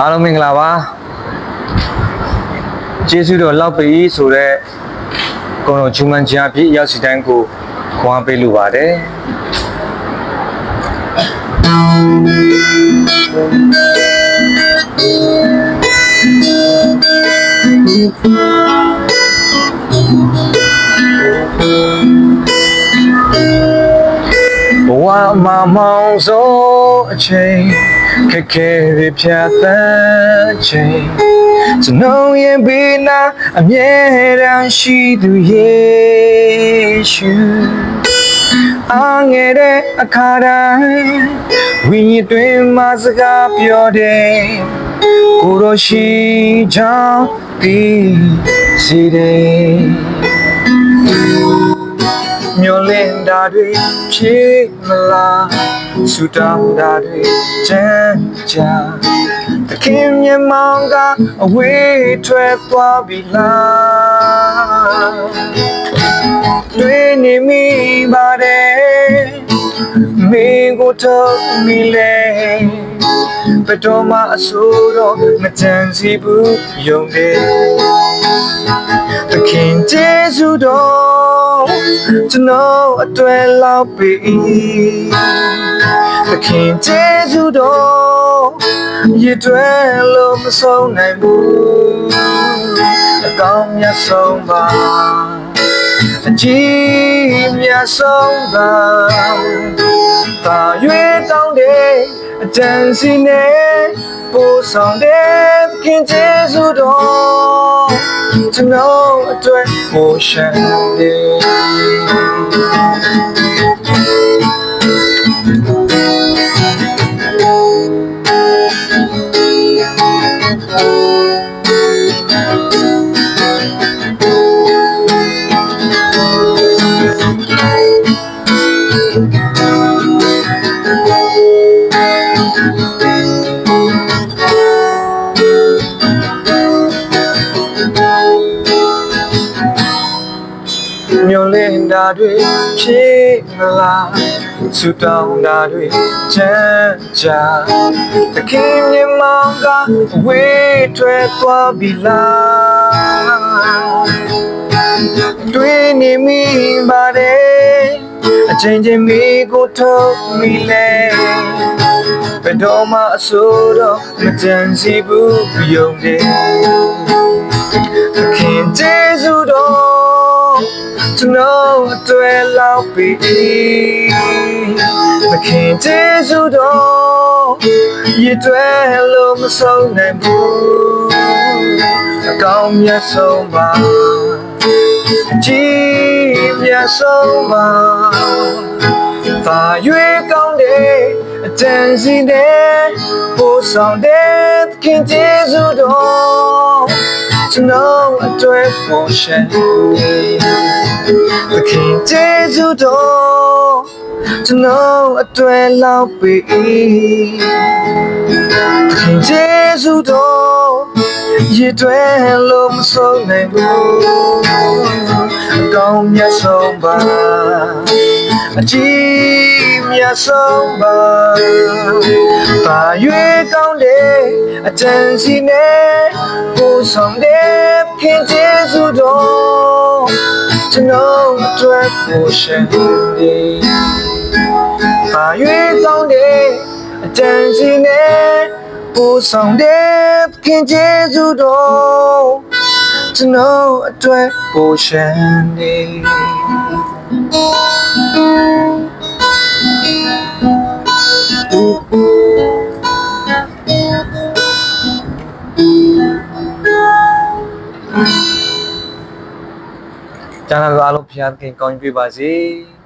အားလုံးမင်္ဂလာပါကျေးဇူးတော်လောက်ပြီဆိုတော့ကိုတော်ချူမန်ချာဖြစ်ရောက်စီတိုင်းကိုခွန်အားပေးလိုပါတယ်ဘဝမှာမောင်စိုးအချိန် ခက်ခဲရဖြတ်သန်းချိန်ကျွန်တော်ရဲ့ဘေးနာအမြဲတမ်းရှိသူယေရှုအားငယ်တဲ့အခါတိုင်းဝိညာဉ်တွင်မှစကားပြောတယ်ကိုတော်ရှိချောင်းပြီးစီတယ်မျောလင်း တာတွေဖြည့်မလားဆူတောင်းတာတွေချမ်းချာသခင်မြတ်မောင်ကအဝေးထွက်သွားပြီလားတွေ့နေမိပါတယ်မင်းကိုတော့မိလဲဘယ်တော့မှအဆိုးတော့မကြံစီဘူးယုံတယ် သခင်ကျေးဇူးတော်ကျွန်တော်အတွက်လောက်ပြီသခင်ကျေးဇူးတော်ရည်တွဲလို့မဆုံးနိုင်ဘူးအကောင်းမြတ်ဆုံးပါအကြီးမြတ်ဆုံးပါသာ၍တောင်းတဲ့အကြံစီနဲ့ပို့ဆောင်တဲ့သခင်ကျေးဇူးတော် to know a direct motion day. မျောလင်းတာတွေဖြည့်မလားဆူတောင်းတာတွေချမ်းချာသခင်မြတ်မောင်ကအဝေးထွက်သွားပြီလားတွေ့နေမိပါတယ်အချိန်ချင်းမိကိုထုတ်မိလဲဘယ်တော့မှအဆိုးတော့မကြံစီဘူးယုံတယ် သခင်ကျေးဇူးတော်ရည်တွဲလို့မဆုံးနိုင်ဘူးအကောင်းမြတ်ဆုံးပါအကြီးမြတ်ဆုံးပါသာ၍ကောင်းတဲ့အတန်စီတဲ့ပို့ဆောင်တဲ့သခင်ကျေးဇူးတော် to know a direct motion The King Jesus door to know a direct love be The King Jesus door ရည်တွဲလို့မဆုံးနိုင်ဘူးအကောင်းမြတ်ဆုံးပါအကြီးမြတ်ဆုံးပါပါ၍ကောင်းတဲ့အတန်စီနဲ့ကိုယ်ဆောင်တဲ့ခင်ကျေးဇူးတော် ကျွန်တော်အတွက်ကိုရှင်နေပါ၍ကောင်းတဲ့အတန်စီနဲ့ကိုယ်ဆောင်တဲ့ခင်ကျေးဇူးတော်ကျွန်တော်အတွက်ကိုရှင်နေ ကျန်တာအားလုံးဖျားသခင်ကောင်းကြီးပေးပါစေ။